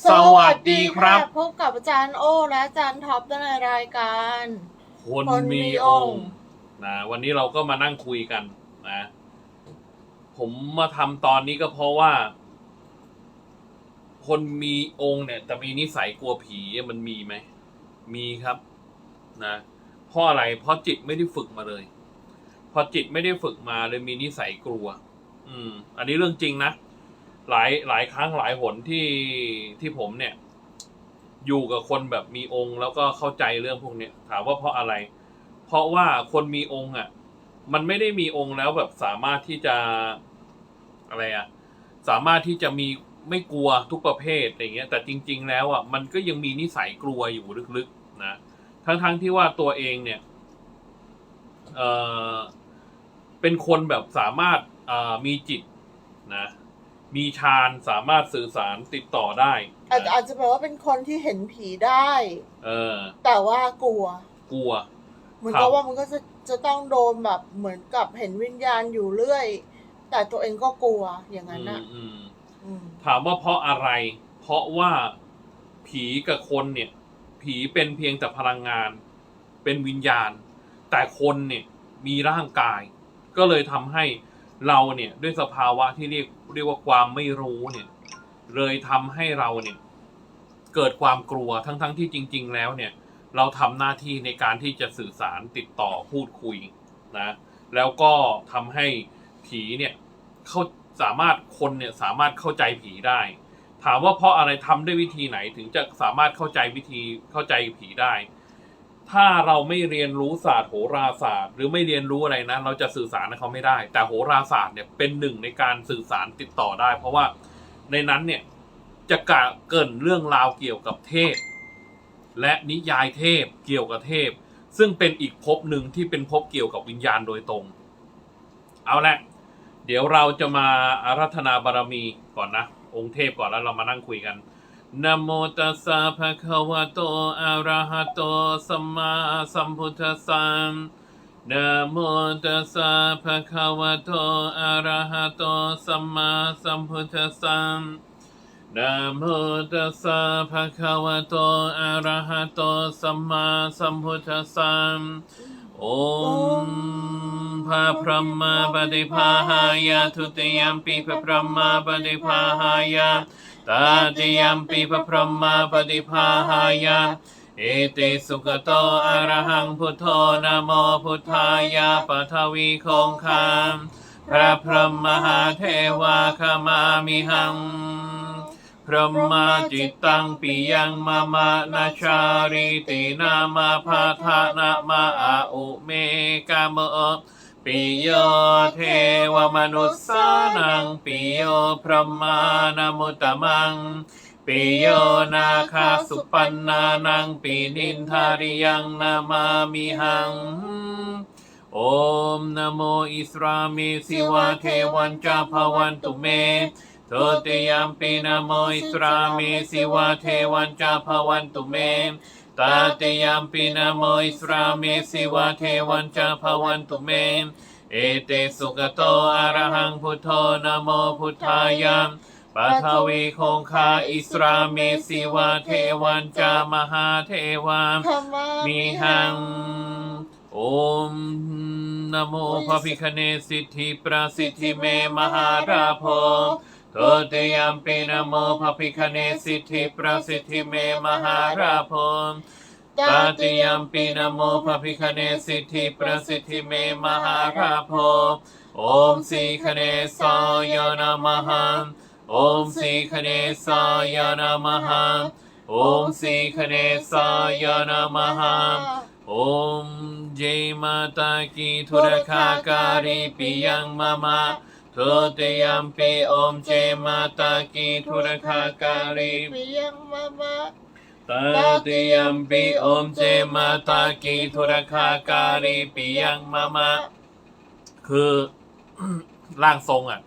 สวัสดีครับ พบกับอาจารย์โอและอาจารย์ท็อปในรายการ คนคนมีมีอองงค์ค์นะวันนี้เราก็มานั่งคุยกันนะ ผมมาทำตอนนี้ก็เพราะว่า คนมีองค์เนี่ยแต่มีนิสัยกลัวผีมันมีไหม มีครับนะเพราะอะไรเพราะจิตไม่ได้ฝึกมาเลย พอจิตไม่ได้ฝึกมาเลยมีนิสัยกลัว อืม อันนี้เรื่องจริงนะ หลายหลายครั้งหลายหนที่ที่ผมเนี่ย อยู่กับคนแบบมีองค์แล้วก็เข้าใจเรื่องพวกเนี้ยถามว่าเพราะอะไร เพราะว่าคนมีองค์อะ มันไม่ได้มีองค์แล้วแบบสามารถที่จะอะไรอะ สามารถที่จะมีไม่กลัวทุกประเภทอย่างเงี้ย แต่จริง ๆ แล้วอะมันก็ยังมีนิสัยกลัวอยู่ลึกๆนะทั้งๆที่ว่าตัวเองเนี่ยเออเป็นคนแบบสามารถมีจิตนะ มีฌานสามารถสื่อสารติดต่อได้อาจนะอาจจะแปลว่าเป็นคนที่เห็นผีได้ เออ แต่ว่ากลัว กลัว เหมือนครักับบว่ามันก็จะจะต้องโดนแบบเหมือนกับเห็นวิญญาณอยู่เรื่อย แต่ตัวเองก็กลัวอย่างนั้นอืนะมอืมอืมถามว่าเพราะอะไร เพราะว่าผีกับคนเนี่ย ผีเป็นเพียงแต่พลังงาน เป็นวิญญาณ แต่คนเนี่ยมีร่างกาย ก็เลยทำให้ เราเนี่ยด้วยสภาวะที่เรียกเรียกว่าความไม่รู้เนี่ย เลยทำให้เราเนี่ย เกิดความกลัวทั้งๆทที่จริง ๆ แล้วเนี่ย เราทำหน้าที่ในการที่จะสื่อสารติดต่อพูดคุยนะ แล้วก็ทำให้ผีเนี่ยเขาสามารถคนเนี่ยสามารถเข้าใจผีได้ ถามว่าเพราะอะไรทำด้วยวิธีไหนถึงจะสามารถเข้าใจวิธีเข้าใจผีได้ ถ้าเราไม่เรียนรู้ศาสตร์โหราศาสตร์ หรือไม่เรียนรู้อะไรนะ เราจะสื่อสารกับเขาไม่ได้ แต่โหราศาสตร์เนี่ยเป็นหนึ่งในการสื่อสารติดต่อได้ เพราะว่าในนั้นเนี่ยจะกะเกินเรื่องราวเกี่ยวกับเทพ และนิยายเทพเกี่ยวกับเทพ ซึ่งเป็นอีกภพหนึ่งที่เป็นภพเกี่ยวกับวิญญาณโดยตรง เอาละเดี๋ยวเราจะมาอารัธนาบารมีก่อนนะ องค์เทพก่อนแล้วเรามานั่งคุยกัน นะโมตัสสะภะคะวะโต อะระหะโต สัมมาสัมพุทธัสสะนะโมตัสสะภะคะวะโต อะระหะโต สัมมาสัมพุทธัสสะนะโมตัสสะภะคะวะโต อะระหะโต สัมมาสัมพุทธัสสะโอมพระพรหมาปฏิภาหายาทุติยมปีพระพรหมาปฏิภาหายา ตาติยมปีพระพรหมปฏิภาหายาเอติสุขโตอรหังพุทโธนโมพุทธายาปทวีคงคามพระพรหมมหาเทวาขมามิหัง พระมาจิตตังปิยังมามานาชาริตินามาพาทานามาอาอุเมกามะ ปิโยเทวมนุสสานังปิโยพระมานามุตตมังปิโยนาคาสุปันนานังปินินทาริยังนามามิหัง โอมนโมอิสรามิสิวะเทวันจาภวันตุเมโทติยมปีนโมอิสรามิสิวะเทวันจาภวันตุเม ตาติยมปีนะโมอิสราเมสิวะเทวันจาภวันตุเม เอเตสุกโตอะระหังพุทโธนโมพุทธายามปัทวีคงคาอิสราเมสิวะเทวันจามหาเทวามมีหัง โอมนโมพระพิคเนศสิทธิประสิทธิเมมหาราโพ ตุติยมปีนโมภพิคเนสิทธิประสิทธิเมมหาราภมตาติยมปีนโมภพิคเนสิทธิประสิทธิเมมหาราพมโอมสีคเนสายนามหังโอมสีคเนสายนามหังโอมสีคเนสายนามหังโอมเจมาตากีธุรคาการีปิยังมามา ทุติยมปีโอมเจมาตากีทุรคาการีปิยังมามะตติยมปีโอมเจมาตากีทุรคาการีปิยังมามะ คือร่างทรงอะ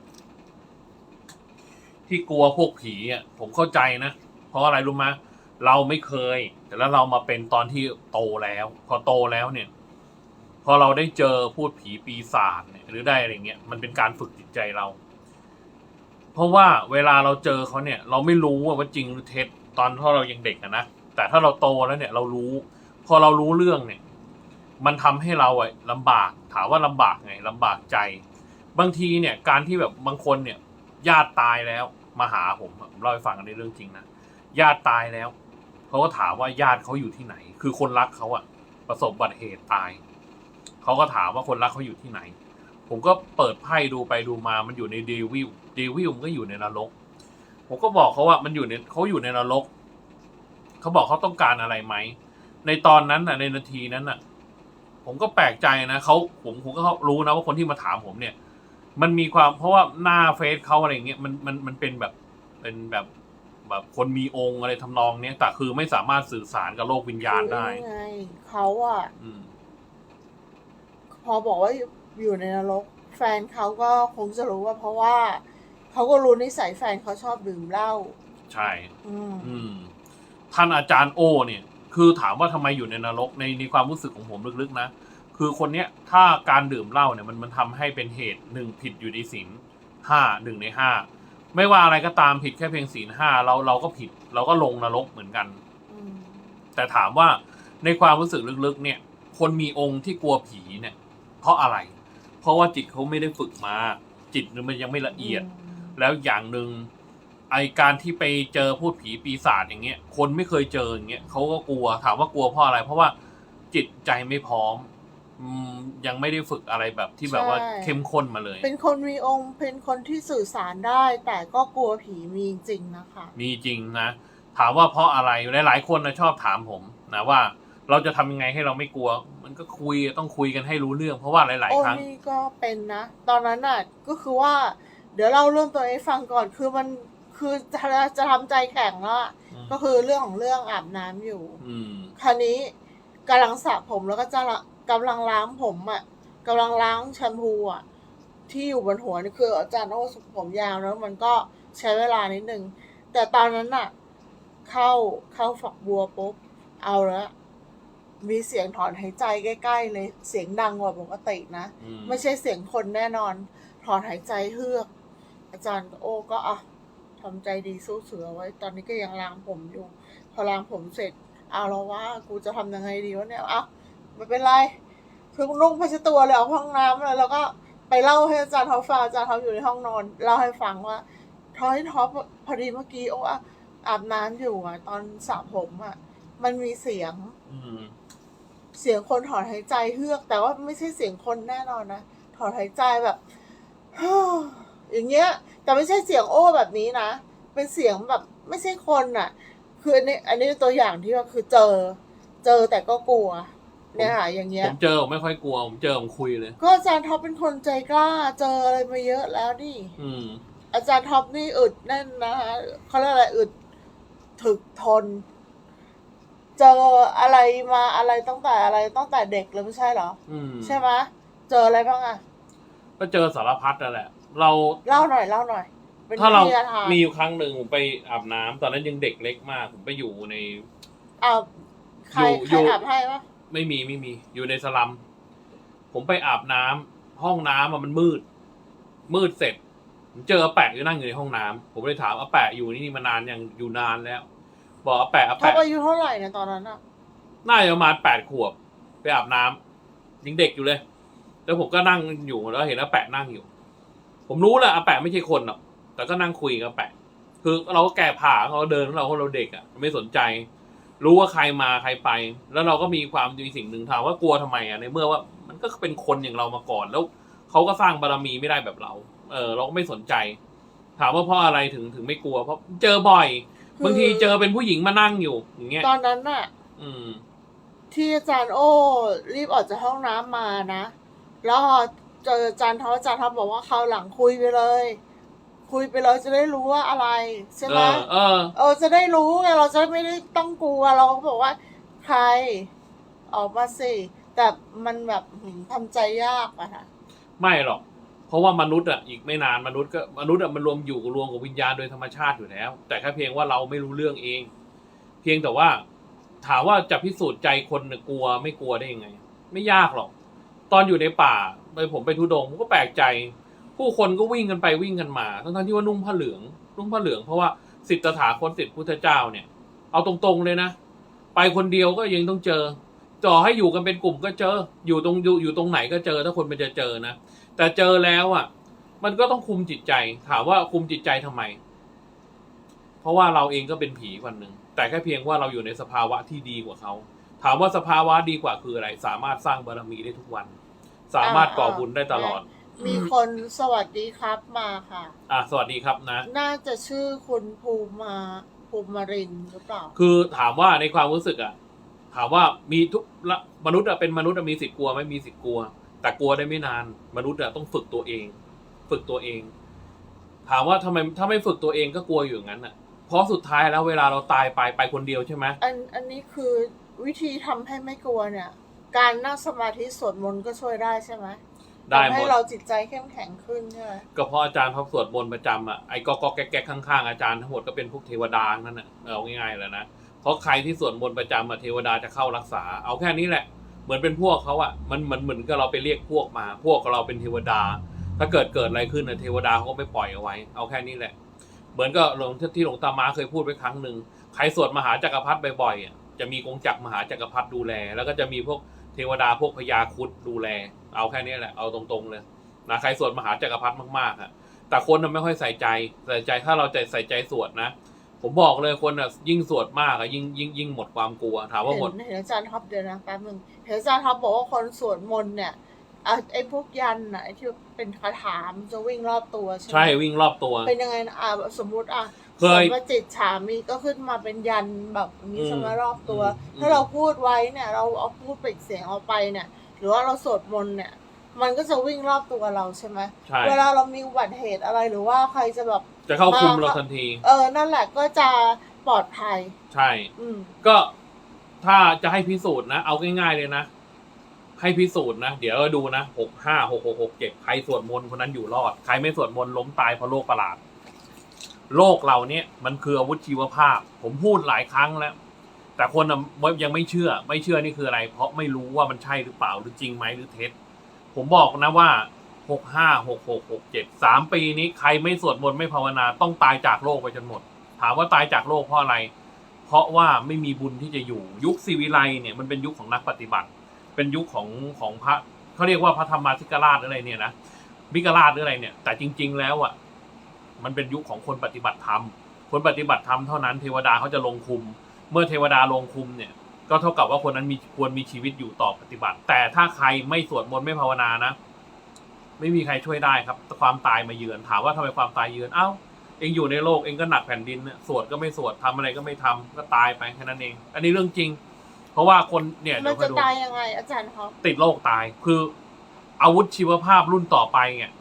ที่กลัวพวกผีอะ ผมเข้าใจนะ เพราะอะไรรู้ไหมเราไม่เคย แต่แล้วเรามาเป็นตอนที่โตแล้ว พอโตแล้วเนี่ย พอเราได้เจอพูดผีปีศาจ หรือได้อะไรเงี้ยมันเป็นการฝึกจิตใจเรา เพราะว่าเวลาเราเจอเขาเนี่ย เราไม่รู้ว่าจริงหรือเท็จตอนที่เรายังเด็กนะแต่ถ้าเราโตแล้วเนี่ยเรารู้ พอเรารู้เรื่องเนี่ย มันทำให้เราอะลำบาก ถามว่าลำบากไงลำบากใจ บางทีเนี่ย การที่แบบบางคนเนี่ย ญาติตายแล้วมาหาผมผมเล่าให้ฟังในเรื่องจริงนะญาติตายแล้วเขาก็ถามว่าญาติเขาอยู่ที่ไหน คือคนรักเขาอะประสบอุบัติเหตุตายเขาก็ถามว่าคนรักเขาอยู่ที่ไหน ผมก็เปิดไพ่ดูไปดูมา มันอยู่ในเดวิลเดวิลมันก็อยู่ในนรก ผมก็บอกเขาว่ามันอยู่ในเขาอยู่ในนรก เขาบอกเขาต้องการอะไรไหม ในตอนนั้นน่ะในนาทีนั้นน่ะ ผมก็แปลกใจนะเขาผมผมก็รู้นะว่าคนที่มาถามผมเนี่ย มันมีความเพราะว่าหน้าเฟซเขาอะไรเงี้ยมันมันมันเป็นแบบเป็นแบบแบบคนมีองค์อะไรทำนองเนี้ยแต่คือไม่สามารถสื่อสารกับโลกวิญญาณได้คือไงเขาอะอืมพอบอกว่า อยู่ในนรก แฟนเขาก็คงจะรู้ว่า เพราะว่าเขาก็รู้นิสัยแฟนเขาชอบดื่มเหล้าใช่ อืมอืม ท่านอาจารย์โอเนี่ย คือถามว่าทำไมอยู่ในนรกในในความรู้สึกของผมลึกๆนะ คือคนเนี้ยถ้าการดื่มเหล้าเนี่ยมันมันทำให้เป็นเหตุหนึ่งผิดอยู่ในศีลห้าหนึ่งในห้าไม่ว่าอะไรก็ตามผิดแค่เพียงศีลห้าเราเราก็ผิด เราก็ลงนรกเหมือนกัน อืมแต่ถามว่าในความรู้สึกลึกๆ เนี่ย คนมีองค์ที่กลัวผีเนี่ย เพราะอะไร เพราะว่าจิตเขาไม่ได้ฝึกมา จิตมันยังไม่ละเอียด แล้วอย่างหนึ่งไอการที่ไปเจอพูดผีปีศาจอย่างเงี้ย คนไม่เคยเจออย่างเงี้ยเขาก็กลัวถามว่ากลัวเพราะอะไร เพราะว่าจิตใจไม่พร้อมอืมยังไม่ได้ฝึกอะไรแบบที่แบบว่าเข้มข้นมาเลย เป็นคนมีองค์เป็นคนที่สื่อสารได้ แต่ก็กลัวผีมีจริงนะคะ มีจริงนะ ถามว่าเพราะอะไรหลายๆคนนะชอบถามผมนะว่า เราจะทำยังไงให้เราไม่กลัว มันก็คุยต้องคุยกันให้รู้เรื่อง เพราะว่าหลายโอ้ๆครั้งนี่ก็เป็นนะ ตอนนั้นน่ะก็คือว่า เดี๋ยวเล่าเรื่องตัวเองให้ฟังก่อนคือมันคือจะจะทำใจแข็งแล้วอะอืมก็คือเรื่องของเรื่องอาบน้ำอยู่ อืม คราวนี้กำลังสระผมแล้วก็จะละกำลังล้างผมอะกำลังล้างแชมพูอะที่อยู่บนหัวนี่คืออาจารย์โอ้ผมยาวแล้วมันก็ใช้เวลานิดนึงแต่ตอนนั้นน่ะ เข้าเข้าฝักบัวปุ๊บเอาแล้ว มีเสียงถอนหายใจใกล้ๆเลยเสียงดังกว่าปกตินะ อืมไม่ใช่เสียงคนแน่นอน ถอนหายใจเฮือก อาจารย์โอ้ก็อะทำใจดีสู้เสือไว้ ตอนนี้ก็ยังล้างผมอยู่ พอล้างผมเสร็จ เอาแล้วว่า กูจะทำยังไงดีวะเนี่ยอะไม่เป็นไรคือนุ่งผ้าเช็ดตัวเลยออกห้องน้ำเลยแล้วก็ไปเล่าให้อาจารย์เขาฟังอาจารย์เขาอยู่ในห้องนอนเล่าให้ฟังว่าท้อยท็อปพอดีเมื่อกี้โอ้อะอาบน้ำอยู่อะ ตอนสระผมอะ มันมีเสียง อืม เสียงคนถอนหายใจเฮือก แต่ว่าไม่ใช่เสียงคนแน่นอนนะถอนหายใจแบบอย่างเงี้ย แต่ไม่ใช่เสียงโอ้แบบนี้นะเป็นเสียงแบบไม่ใช่คนน่ะ คืออันนี้อันนี้ตัวอย่างที่ว่าคือเจอ เจอแต่ก็กลัว เนี่ยค่ะอย่างเงี้ผยมเจอผมไม่ค่อยกลัว ผมเจอผมคุยเลย ก็อาจารย์ท็อปเป็นคนใจกล้า เจออะไรมาเยอะแล้วนี่อืมอาจารย์ท็อปนี่อึดแน่นนะคะเขาเรียกอะไรอึดถึกทน เจออะไรมาอะไรตั้งแต่อะไรตั้งแต่เด็กเลยไม่ใช่เหรอ อืมใช่ไหมเจออะไรบ้างอะก็เจอสารพัดนั่นแหละ เรา เล่าหน่อยเล่าหน่อย เป็นถ้าเราวิทยาทานมีอยู่ครั้งหนึ่งผมไปอาบน้ำตอนนั้นยังเด็กเล็กมาก ผมไปอยู่ในอ้าวใครอยู่ใคอรยู่ อาบให้ปะไม่มีไม่มี อยู่ในสลัม ผมไปอาบน้ำห้องน้ำอะมันมืด มืดเสร็จ ผมเจออาแปะอยู่นั่งอยู่ในห้องน้ำผมเลยถามอาแปะอยู่นี่มานานยังอยู่นานแล้ว บอกอาแปะอาท็อปแปะอายุเท่าไหร่เนี่ยตอนนั้นอะน่าจะประมาณแปดขวบ ไปอาบน้ำยังเด็กอยู่เลย แล้วผมก็นั่งอยู่แล้วเห็นอาแปะนั่งอยู่ ผมรู้แหละอาแปะไม่ใช่คนหรอกแต่ก็นั่งคุยกับอาแปะ คือเราก็แก่ผ่าเขาเดินของเราเพราะเราเด็กอะไม่สนใจ รู้ว่าใครมาใครไป แล้วเราก็มีความมีสิ่งหนึ่งถามว่ากลัวทำไมอะในเมื่อว่ามันก็เป็นคนอย่างเรามาก่อนแล้วเขาก็สร้างบารมีไม่ได้แบบเรา เออ เราก็ไม่สนใจ ถามว่าเพราะอะไรถึงถึงไม่กลัว เพราะเจอบ่อย บางทีเจอเป็นผู้หญิงมานั่งอยู่อย่างเงี้ยตอนนั้นน่ะ อืม ที่อาจารย์โอ้รีบออกจากห้องน้ำมานะ แล้วพอเจออาจารย์ท็อปอาจารย์ท็อปบอกว่าคราวหลังคุยไปเลย คุยไปเลยจะได้รู้ว่าอะไรใช่เอไหม อเออ เออจะได้รู้ไงเราจะไม่ได้ต้องกลัวเราก็บอกว่า ใครออกมาสิ แต่มันแบบหืมทำใจยากอะค่ะ ไม่หรอก เพราะว่ามนุษย์อะอีกไม่นานมนุษย์ก็มนุษย์อะมันรวมอยู่รวมกับวิญญาณโดยธรรมชาติอยู่แล้ว แต่แค่เพียงว่าเราไม่รู้เรื่องเอง เพียงแต่ว่า ถามว่าจะพิสูจน์ใจคนน่ะกลัวไม่กลัวได้ยังไง ไม่ยากหรอก ตอนอยู่ในป่าไปผมไปทุดงผมก็แปลกใจ ผู้คนก็วิ่งกันไปวิ่งกันมา ทั้งๆที่ว่านุ่งผ้าเหลืองนุ่งผ้าเหลืองเพราะว่าสิทธถาคตสิทธิพุทธเจ้าเนี่ย เอาตรงๆเลยนะไปคนเดียวก็ยังต้องเจอจ่อให้อยู่กันเป็นกลุ่มก็เจออยู่ตรงอยู่อยู่ตรงไหนก็เจอถ้าคนมันจะเจอนะ แต่เจอแล้วอะ มันก็ต้องคุมจิตใจ ถามว่าคุมจิตใจทำไม เพราะว่าเราเองก็เป็นผีคนหนึ่งแต่แค่เพียงว่าเราอยู่ในสภาวะที่ดีกว่าเขา ถามว่าสภาวะดีกว่าคืออะไร สามารถสร้างบารมีได้ทุกวัน สามารถก่อบุญได้ตลอด มีคนสวัสดีครับมาค่ะ อะสวัสดีครับนะ น่าจะชื่อคุณภูมิมาภูมิมารินทร์หรือเปล่า คือถามว่าในความรู้สึกอะถามว่ามีทุกละมนุษย์อะเป็นมนุษย์อะมีสิทธิ์กลัวไหม่มีสิทธิ์กลัว แต่กลัวได้ไม่นาน มนุษย์อะต้องฝึกตัวเอง ฝึกตัวเอง ถามว่าทำไมถ้าไม่ฝึกตัวเองก็กลัวอยู่อย่างนั้นอะเพราะสุดท้ายแล้วเวลาเราตายไปไปคนเดียวใช่ไหมอันอันนี้คือวิธีทำให้ไม่กลัวเนี่ย การนั่งสมาธิสวดมนต์ก็ช่วยได้ใช่ไหมได้หทำมให้ด เราจิตใจเข้มแข็งขึ้นใช่ไหมก็เพราะอาจารย์เขาสวดมนต์ประจำอะไอ้ก็ก็แก๊กแก๊กข้างๆอาจารย์ทั้งหมดก็เป็นพวกเทวดานั่นน่ะเอาง่ายๆแล้วนะเพราะใครที่สวดมนต์ประจำอะเทวดาจะเข้ารักษา เอาแค่นี้แหละ เหมือนเป็นพวกเขาอะมันเหมือนเหมือนกับเราไปเรียกพวกมา พวกเราเป็นเทวดา ถ้าเกิดเกิดอะไรขึ้นนะเทวดาเขาก็ไม่ปล่อยเอาไว้ เอาแค่นี้แหละ เหมือนก็หลวงที่หลวงตามาเคยพูดไปครั้งหนึ่งใครสวดมหาจักรพรรดิบ่อยๆจะมีกงจักรมหาจักรพรรดิดูแล แล้วก็จะมีพวกเทวดาพวกพญาครุดดูแล เอาแค่นี้แหละ เอาตรงๆเลยนะใครสวดมหาจักรพรรดิมากๆอะแต่คนน่ะไม่ค่อยใส่ใจ ใส่ใจถ้าเราใจใส่ใจสวดนะ ผมบอกเลยคนอะยิ่งสวดมากอะยิ่งยิ่งยิ่งหมดความกลัว ถามว่าหมด เห็นเห็นอาจารย์ท็อปเดี๋ยวนะแป๊บนึงเห็นอาจารย์ท็อปบอกว่าคนสวดมนต์เนี่ยอะไอ้พวกยันน่ะไอ้ที่เป็นคาถามนจะวิ่งรอบตัวใช่ไหมใช่วิ่งรอบตัว เป็นยังไงนะอะสมมุติอะเคย สมมติจิตฉามีก็ขึ้นมาเป็นยันแบบนี้อืมใช่ไหมรอบตัว อืม ถ้าเราพูดไว้เนี่ย เราเอาพูดเปล่งเสียงออกไปเนี่ย หรือว่าเราสวดมนต์เนี่ย มันก็จะวิ่งรอบตัวเราใช่ไหม ใช่ เวลาเรามีอุบัติเหตุอะไรหรือว่าใครจะแบบ จะเข้าคุมเราทันที เออ นั่นแหละก็จะปลอดภัย ใช่ อืม ก็ถ้าจะให้พิสูจน์นะ เอาง่ายๆเลยนะ ให้พิสูจน์นะ เดี๋ยวดูนะหกห้าหกหกหกเจ็ดใครสวดมนต์คนนั้นอยู่รอด ใครไม่สวดมนต์ล้มตายเพราะโรคประหลาด โลกเราเนี่ย มันคืออาวุธชีวภาพ ผมพูดหลายครั้งแล้ว แต่คนน่ะยังไม่เชื่อ ไม่เชื่อนี่คืออะไร เพราะไม่รู้ว่ามันใช่หรือเปล่าหรือจริงไหมหรือเท็จ ผมบอกนะว่า หกห้าหกหกหกเจ็ดสามปีนี้ใครไม่สวดมนต์ไม่ภาวนาต้องตายจากโลกไปจนหมด ถามว่าตายจากโลกเพราะอะไร เพราะว่าไม่มีบุญที่จะอยู่ยุคศิวิไลเนี่ยมันเป็นยุคของนักปฏิบัติ เป็นยุคของของพระเขาเรียกว่าพระธรรมาธิกราชหรืออะไรเนี่ยนะมิกราชหรืออะไรเนี่ย แต่จริง ๆ แล้วอะมันเป็นยุคของคนปฏิบัติธรรม คนปฏิบัติธรรมเท่านั้นเทวดาเขาจะลงคุม เมื่อเทวดาลงคุมเนี่ย ก็เท่ากับว่าคนนั้นมีควรมีชีวิตอยู่ต่อปฏิบัติ แต่ถ้าใครไม่สวดมนต์ไม่ภาวนานะ ไม่มีใครช่วยได้ครับ ความตายมาเยือน ถามว่าทำไมความตายเยือน เอ้า เองอยู่ในโลกเองก็หนักแผ่นดินเนี่ยสวดก็ไม่สวดทำอะไรก็ไม่ทำก็ตายไปแค่นั้นเอง อันนี้เรื่องจริง เพราะว่าคนเนี่ยมัเดี๋ยนวคอจะยดูตายยังไง อาจารย์ท็อปติดโรคตายคือ อาวุธชีวภาพรุ่นต่อไปเนี่ย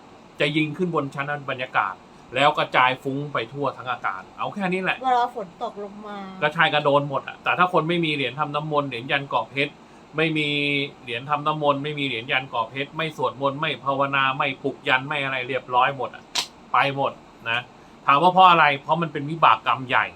จะยิงขึ้นบนชั้นบรรยากาศ แล้วกระจายฟุ้งไปทั่วทั้งอากาศ เอาแค่นี้แหละเวลาฝนตกลงมาก็ชายกระโดนหมดอะแต่ถ้าคนไม่มีเหรียญทำน้ำมนต์เหรียญยันกรอบเพชร ไม่มีเหรียญทำน้ำมนต์ไม่มีเหรียญยันกรอบเพชรไม่สวดมนต์ไม่ภาวนาไม่ปลุกยันไม่อะไรเรียบร้อยหมดอะไปหมดนะถามว่าเพราะอะไร เพราะมันเป็นวิบากกรรมใหญ่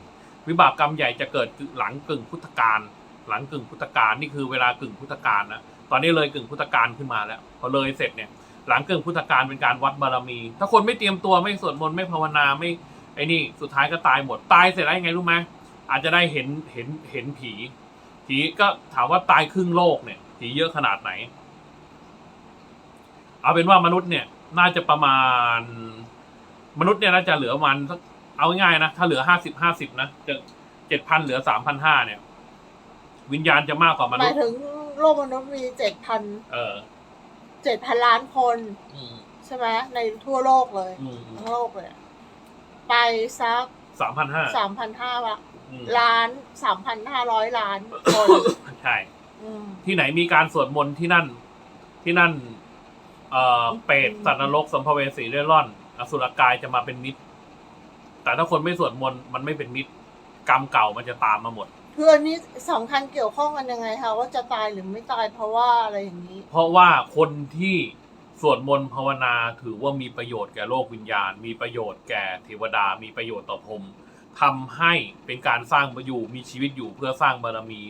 วิบากกรรมใหญ่จะเกิดหลังกึ่งพุทธกาลหลังกึ่งพุทธกาลนี่คือเวลากึ่งพุทธกาลนะตอนนี้เลยกึ่งพุทธกาลขึ้นมาแล้วพอเลยเสร็จเนี่ยหลังกึ่งพุทธกาลเป็นการวัดบารมี ถ้าคนไม่เตรียมตัวไม่สวดมนต์ไม่ภาวนาไม่ไอ้นี่สุดท้ายก็ตายหมดตายเสร็จแล้วยังไงรู้ไหมอาจจะได้เห็นเห็นเห็นผี ผีก็ถามว่าตายครึ่งโลกเนี่ยผีเยอะขนาดไหน เอาเป็นว่ามนุษย์เนี่ย น่าจะประมาณ มนุษย์เนี่ยน่าจะเหลือประมันสักเอาง่ายๆนะ ถ้าเหลือห้าสิบห้าสิบนะจะเจ็ดพันเหลือสามพันห้าเนี่ย วิญญาณจะมากกว่ามหนุมาษยย์ ถึงโลกมนุษย์มีเจ็ดพันเออ เจ็ดพันล้านคนอืมใช่ไหมในทั่วโลกเลย อืมทั้งโลกเลย ไปสักสามพันห้า สามพันห้าอืม ล้านสามพันห้าร้อยล้านคนใช่อืม ที่ไหนมีการสวดมนต์ที่นั่น ที่นั่น เอ่อเปรตสัตว์นรกสัมภเวสีเร่ร่อน อสุรกายจะมาเป็นมิตร แต่ถ้าคนไม่สวดมนต์มันไม่เป็นมิตร กรรมเก่ามันจะตามมาหมด คืออันนี้สำคัญเกี่ยวข้องกันยังไงคะว่าจะตายหรือไม่ตายเพราะว่าอะไรอย่างนี้ เพราะว่าคนที่สวดมนต์ภาวนาถือว่ามีประโยชน์แก่โลกวิญญาณ มีประโยชน์แก่เทวดามีประโยชน์ต่อพรหม ทำให้เป็นการสร้างประอยู่มีชีวิตอยู่เพื่อสร้างบารมี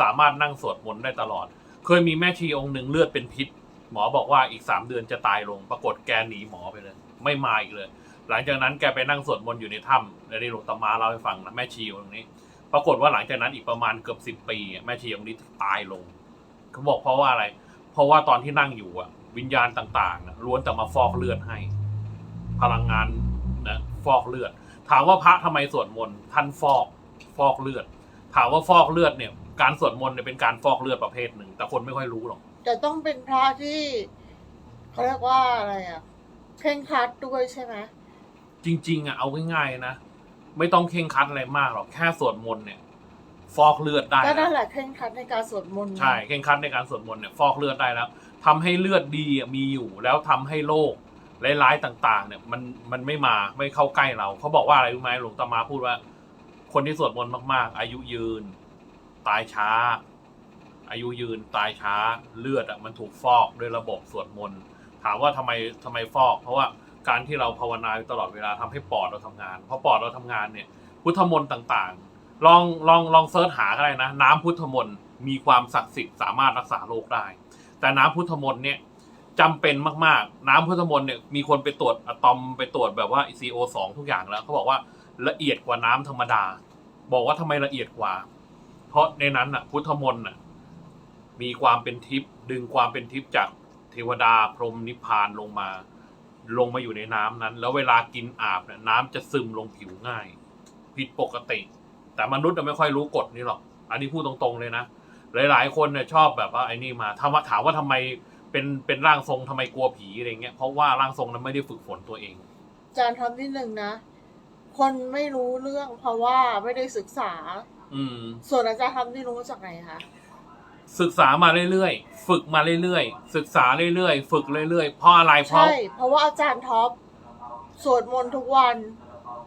สามารถนั่งสวดมนต์ได้ตลอด เคยมีแม่ชีองค์หนึ่งเลือดเป็นพิษ หมอบอกว่าอีกสามเดือนจะตายลง ปรากฏแกหนีหมอไปเลย ไม่มาอีกเลย หลังจากนั้นแกไปนั่งสวดมนต์อยู่ในถ้ำในหลวงตามาเล่าให้ฟังนะแม่ชีตรงนี้ ปรากฏว่าหลังจากนั้นอีกประมาณเกือบสิบปีแม่ชีตรงนี้ตายลงเขาบอกเพราะว่าอะไร เพราะว่าตอนที่นั่งอยู่อะวิญญาณต่างๆล้วนแต่มาฟอกเลือดให้ พลังงานนะฟอกเลือด ถามว่าพระทำไมสวดมนต์ท่านฟอกฟอกเลือด ถามว่าฟอกเลือดเนี่ย การสวดมนต์เนี่ยเป็นการฟอกเลือดประเภทหนึ่ง แต่คนไม่ค่อยรู้หรอกแต่ต้องเป็นพระที่เขาเรียกว่าอะไรอะเคร่งครัดด้วยใช่ไหมจริง ๆอะเอาง่ายๆนะไม่ต้องเคร่งครัดอะไรมากหรอกแค่สวดมนต์เนี่ย ฟอกเลือดได้ก็นั่นนะแหละเคร่งครัดในการสวดมนต์ใช่เคร่งครัดในการสวดมนต์เนี่ยฟอกเลือดได้แล้วทำให้เลือดดีอะมีอยู่แล้วทำให้โรค ร้ายๆต่าง ๆ เนี่ยมันมันไม่มาไม่เข้าใกล้เราเขาบอกว่าอะไรรู้ไหมหลวงตามาพูดว่า คนที่สวดมนต์มากๆ อายุยืน ตายช้า อายุยืนตายช้าเลือดอะมันถูกฟอกด้วยระบบสวดมนต์ถามว่าทำไมทำไมฟอก เพราะว่าการที่เราภาวนาตลอดเวลาทำให้ปอดเราทำงานพอปอดเราทำงานเนี่ยพุทธมนต์ต่างๆ ลองลองลองเซิร์ชหาก็ได้นะ น้ำพุทธมนต์มีความศักดิ์สิทธิ์สามารถรักษาโรคได้ แต่น้ำพุทธมนต์เนี่ย จำเป็นมากๆ น้ำพุทธมนต์เนี่ยมีคนไปตรวจอะตอมไปตรวจแบบว่า CO2 ทุกอย่างแล้วเขาบอกว่าละเอียดกว่าน้ำธรรมดา บอกว่าทำไมละเอียดกว่า เพราะในนั้นน่ะ พุทธมนต์น่ะมีความเป็นทิพย์ดึงความเป็นทิพย์จากเทวดาพรหมนิพพานลงมา ลงมาอยู่ในน้ำนั้น แล้วเวลากินอาบเนี่ยน้ำจะซึมลงผิวง่าย ผิดปกติ แต่มนุษย์น่ะไม่ค่อยรู้กฎนี้หรอก อันนี้พูดตรงๆเลยนะหลายๆ คนเนี่ยชอบแบบว่าไอ้นี่มาถามว่าถามว่าทำไม เป็นเป็นร่างทรงทำไมกลัวผีอะไรเงี้ยเพราะว่าร่างทรงนั้นไม่ได้ฝึกฝนตัวเองอาจารย์ทำที่หนึ่งนะ คนไม่รู้เรื่องเพราะว่าไม่ได้ศึกษา อืม ส่วนอาจารย์ทำที่รู้มาจากไหนคะศึกษามาเรื่อยๆ ฝึกมาเรื่อยๆ ศึกษาเรื่อยๆ ฝึกเรื่อยๆ เพราะอะไร เพราะ ใช่ เพราะว่าอาจารย์ท็อปสวดมนต์ทุกวัน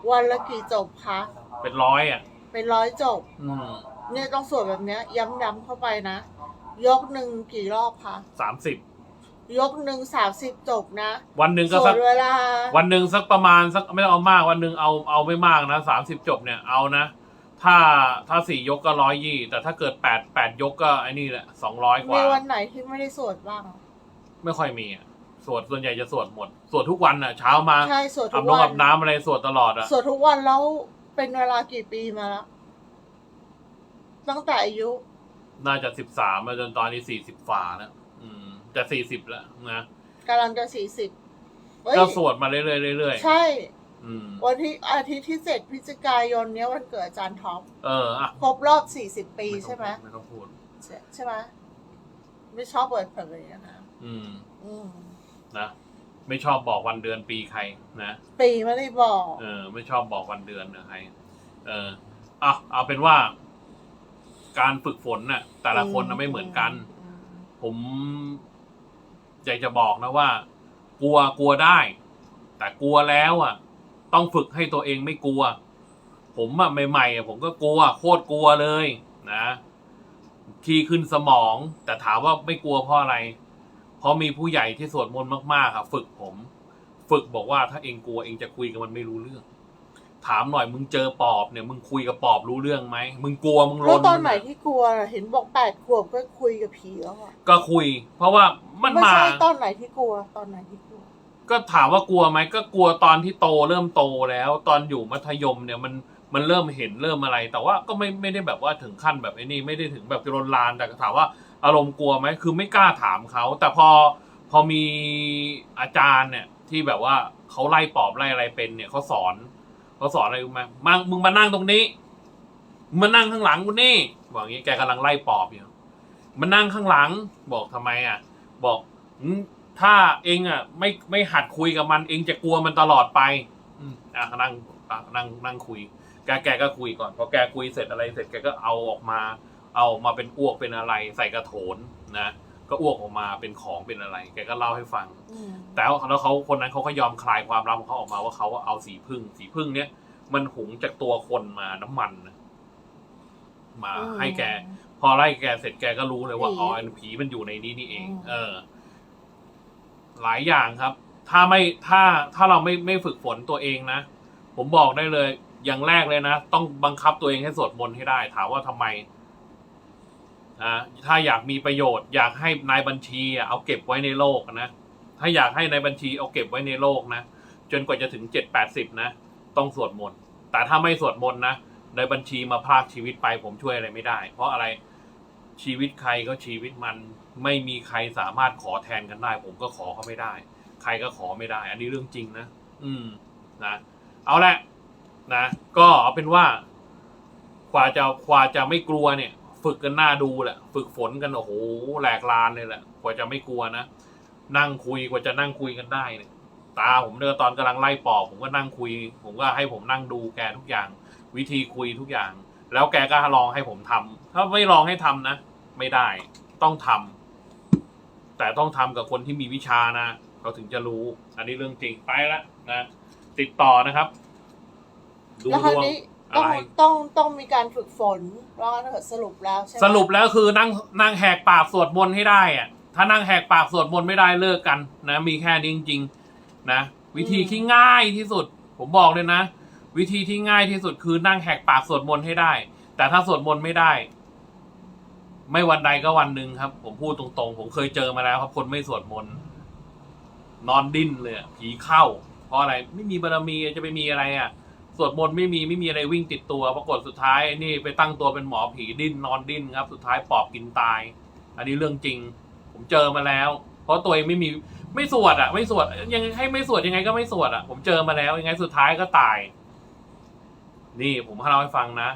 วันละกี่จบคะเป็นร้อยอะ เป็นร้อยจบ อืมเนี่ยต้องสวดแบบเนี้ยย้ำๆเข้าไปนะ ยกหนึ่งกี่รอบคะสามสิบ ยกหนึ่งสามสิบจบนะวันหนึ่งสก็วสัดกเวลา วันหนึ่งสักประมาณสักไม่ต้องเอามากวันหนึ่งเอาเอาไม่มากนะสามสิบจบเนี่ยเอานะ ถ้าถ้าสี่ยกก็ร้อยยี่แต่ถ้าเกิดแปดแปดยกก็ไอ้นี่แหละสองร้อยกมีว่าวันไหนที่ไม่ได้สวดบ้าง ไม่ค่อยมีอะสวดส่วนใหญ่จะสวดหมด สวดทุกวันอะ เช้ามาใช่ สวดอาทุบกน้ำวัอาบน้ำอะไรสวดตลอดอะ สวดทุกวันแล้วเป็นเวลากี่ปีมาแล้ว ตั้งแต่อายุ น่าจะสิบสามมาจนตอนนี้สี่สิบฝ่าแล้วอืม จะสี่สิบแล้วนะกำลังจะสี่สิบก็สวดมาเรื่อยๆเรื่อยใช่ๆอืมวันที่อาทิตย์ที่เจ็ดพฤศจิกายนเนี้ยวันเกิดอาจารย์ท็อปเอออะครบรอบสี่สิบปีใช่ไหมไม่ต้องพูดใช่ใช่ไหมไม่ชอบเปิดเผยนะคะอืม อืมนะไม่ชอบบอกวันเดือนปีใครนะปีไม่ได้บอก เออ ไม่ชอบบอกวันเดือนนะใครเอออะเอาเป็นว่า การฝึกฝนน่ะ แต่ละคนน่ะไม่เหมือนกันอืมผม อยากจะบอกนะว่า กลัวกลัวได้ แต่กลัวแล้วอะ ต้องฝึกให้ตัวเองไม่กลัว ผมอะใหม่ๆอะผมก็กลัวโคตรกลัวเลยนะขี้ขึ้นสมอง แต่ถามว่าไม่กลัวเพราะอะไร เพราะมีผู้ใหญ่ที่สวดมนต์มากๆอะ ฝึกผม ฝึกบอกว่าถ้าเองกลัวเองจะคุยกับมันไม่รู้เรื่อง ถามหน่อยมึงเจอปอบเนี่ยมึงคุยกับปอบรู้เรื่องไหมมึงกลัวมึงรแล้วนตอนไหนที่กลัวเห็นบอกแปดขวบก็คุยกับผีแล้วอะก็คุย เพราะว่ามันไม่มา ใช่ตอนไหนที่กลัวตอนไหนที่กลัว ก็ถามว่ากลัวไหมก็กลัวตอนที่โตเริ่มโตแล้ว ตอนอยู่มัธยมเนี่ยมันมันเริ่มเห็นเริ่มอะไร แต่ว่าก็ไม่ไม่ได้แบบว่าถึงขั้นแบบไอ้นี่ไม่ได้ถึงแบบกรนลานแต่ถามว่าอารมณ์กลัวไหมคือไม่กล้าถามเขา แต่พอพอมีอาจารย์เนี่ยที่แบบว่าเขาไล่ปอบไล่อะไรเป็นเนี่ยเขาสอน เขาสอนอะไรรู้ไหมมามึงมานั่งตรงนี้มึงมานั่งข้างหลังกูนี่บอกอย่างนี้แกกำลังไล่ปอบอยู่มานั่งข้างหลัง บอกทำไมอะ บอกอืมถ้าเองอะ ไม่ไม่หัดคุยกับมัน เองจะกลัวมันตลอดไป อืมอะนั่งอะนั่งนั่งคุย แกแกก็คุยก่อนพอแกคุยเสร็จอะไรเสร็จแกก็เอาออกมา เอามาเป็นอ้วกเป็นอะไร ใส่กระโถนนะ ก็อ้วกออกมาเป็นของเป็นอะไร แกก็เล่าให้ฟัง อืมแต่ว่าแล้วเขาคนนั้นเขาก็ยอมคลายความลับของเขาออกมาว่าเขาเอาสีพึ่ง สีพึ่งเนี้ยมันหุงจากตัวคนมาน้ำมันน่ะมาให้แก พอไล่แกเสร็จแกก็รู้เลยว่าผีอ๋อไอ้ผีมันอยู่ในนี้นี่เอง อืม เออ หลายอย่างครับ ถ้าไม่ถ้าถ้าเราไม่ไม่ฝึกฝนตัวเองนะ ผมบอกได้เลย อย่างแรกเลยนะ ต้องบังคับตัวเองให้สวดมนต์ให้ได้ ถามว่าทำไม อ่าถ้าอยากมีประโยชน์ อยากให้นายบัญชีเอาเก็บไว้ในโลกนะ ถ้าอยากให้นายบัญชีเอาเก็บไว้ในโลกนะ จนกว่าจะถึงเจ็ดแปดสิบนะ ต้องสวดมนต์ แต่ถ้าไม่สวดมนต์นะในบัญชีมาพากชีวิตไปผมช่วยอะไรไม่ได้ เพราะอะไรชีวิตใครก็ชีวิตมันไม่มีใครสามารถขอแทนกันได้ ผมก็ขอเขาไม่ได้ ใครก็ขอไม่ได้ อันนี้เรื่องจริงนะ อืมนะ เอาละนะ ก็เอาเป็นว่ากว่าจะกว่าจะไม่กลัวเนี่ย ฝึกกันหน้าดูแหละ ฝึกฝนกันโอ้โหแหลกลานเลยแหละกว่าจะไม่กลัวนะนั่งคุยกว่าจะนั่งคุยกันได้เนี่ยตาผมเนี่ยตอนกำลังไล่ปอบผมก็นั่งคุย ผมก็ให้ผมนั่งดูแกทุกอย่าง วิธีคุยทุกอย่าง แล้วแกก็ลองให้ผมทำถ้าไม่ลองให้ทำนะ ไม่ได้ต้องทำแต่ต้องทำกับคนที่มีวิชานะเขาถึงจะรู้ อันนี้เรื่องจริงไปละนะติดต่อนะครับ ดูดวง ต้องอะไร ต้องต้องมีการฝึกฝนว่างั้นเถอะสรุปแล้วใช่ไหมสรุปแล้วคือนั่งนั่งแหกปากสวดมนต์ให้ได้อะถ้านั่งแหกปากสวดมนต์ไม่ได้เลิกกันนะ มีแค่นี้จริงๆนะวิธีที่ง่ายที่สุด ผมบอกเลยนะ วิธีที่ง่ายที่สุดคือนั่งแหกปากสวดมนต์ให้ได้ แต่ถ้าสวดมนต์ไม่ได้ ไม่วันใดก็วันหนึ่งครับ ผมพูดตรงๆ ผมเคยเจอมาแล้วครับคนไม่สวดมนต์นอนดิ้นเลยอะผีเข้า เพราะอะไรไม่มีบารมีจะไปมีอะไรอะ สวดมนต์ไม่มีไม่มีอะไรวิ่งติดตัว ปรากฏสุดท้ายนี่ไปตั้งตัวเป็นหมอผีดิ้นนอนดิ้นครับ สุดท้ายปอบกินตาย อันนี้เรื่องจริง ผมเจอมาแล้ว เพราะตัวเองไม่มีไม่สวดอะ ไม่สวดยังให้ไม่สวดยังไงก็ไม่สวดอะ ผมเจอมาแล้วยังไงสุดท้ายก็ตาย นี่ผมเล่าให้ฟังนะ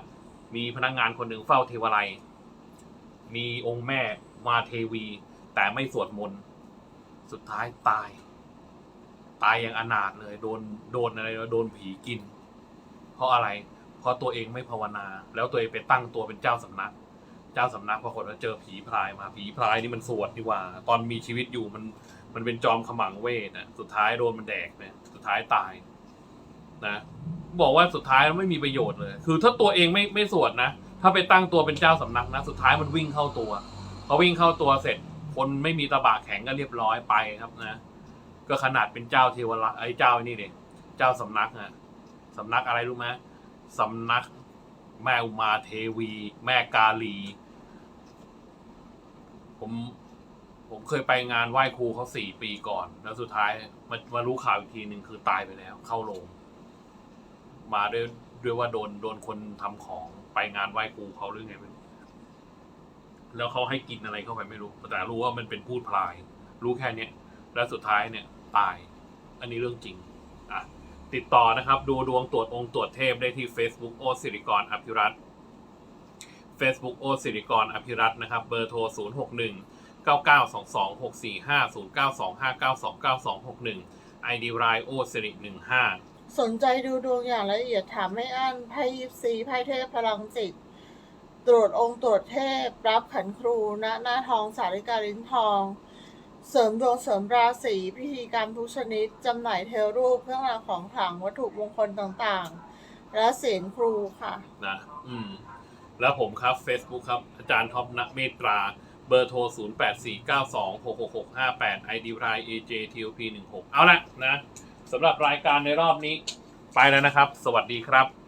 มีพนักงานคนหนึ่งเฝ้าเทวไลมีองค์แม่มาเทวี แต่ไม่สวดมนต์สุดท้ายตาย ตายอย่างอนาถเลย โดนโดนอะไรโดนผีกิน เพราะอะไร เพราะตัวเองไม่ภาวนา แล้วตัวเองไปตั้งตัวเป็นเจ้าสำนัก เจ้าสำนักปรากฏว่าเจอผีพรายมาผีพรายนี่มันสวดดีกว่า ตอนมีชีวิตอยู่มันมันเป็นจอมขมังเวทนะสุดท้ายโดนมันแดกเนี่ยสุดท้ายตาย นะบอกว่าสุดท้ายแล้วไม่มีประโยชน์เลย คือถ้าตัวเองไม่ไม่สวดนะ ถ้าไปตั้งตัวเป็นเจ้าสำนักนะ สุดท้ายมันวิ่งเข้าตัวพอวิ่งเข้าตัวเสร็จ คนไม่มีตะบะแข็งก็เรียบร้อยไปครับนะ ก็ขนาดเป็นเจ้าเทวราไอ้เจ้าไอ้นี่เด็เจ้าสำนักอะ สำนักอะไรรู้ไหมสำนักแม่อุมาเทวี แม่กาลี ผมผมเคยไปงานไหว้ครูเขาสี่ปีก่อน แล้วสุดท้ายมามารู้ข่าวอีกทีหนึ่งคือตายไปแล้ว เข้าโรงมาด้วยด้วยว่าโดนโดนคนทำของไปงานไหว้ครูเขาหรือไงไม่รู้แล้วเขาให้กินอะไรเข้าไปไม่รู้แต่รู้ว่ามันเป็นพูดพลาย รู้แค่เนี้ยแล้วสุดท้ายเนี่ย ตาย อันนี้เรื่องจริง ติดต่อนะครับ ดูดวงตรวจองค์ตรวจเทพได้ที่ Facebook โอสิริกรอภิรัต Facebook โอสิริกรอภิรัตน์นะครับ เบอร์โทร 0 6 1 9 9 2 2 6 4 5 0 9 2 5 9 2 9 2 6 1 ID รายโอสิริ15 สนใจดูดวงอย่างละเอียดถามไม่อั้นไพ่ยิปซีไพ่เทพพลังจิต ตรวจองค์ตรวจเทพ รับขันครูณหน้าทองสาริกาลิ้นทอง เสริมดวงเสริมราศีพิธีกรรมทุกชนิด จำหน่ายเทวรูปเครื่องรางของขลังวัตถุมงคลต่างๆ และเสียงครูค่ะ นะอืม แล้วผมครับ Facebook ครับ อาจารย์ท็อปณเมตราเบอร์โทร 0 8 4 9 2 6 6 6 5 8 ID ราย AJTOP 16เอาละนะสำหรับรายการในรอบนี้ ไปแล้วนะครับ สวัสดีครับ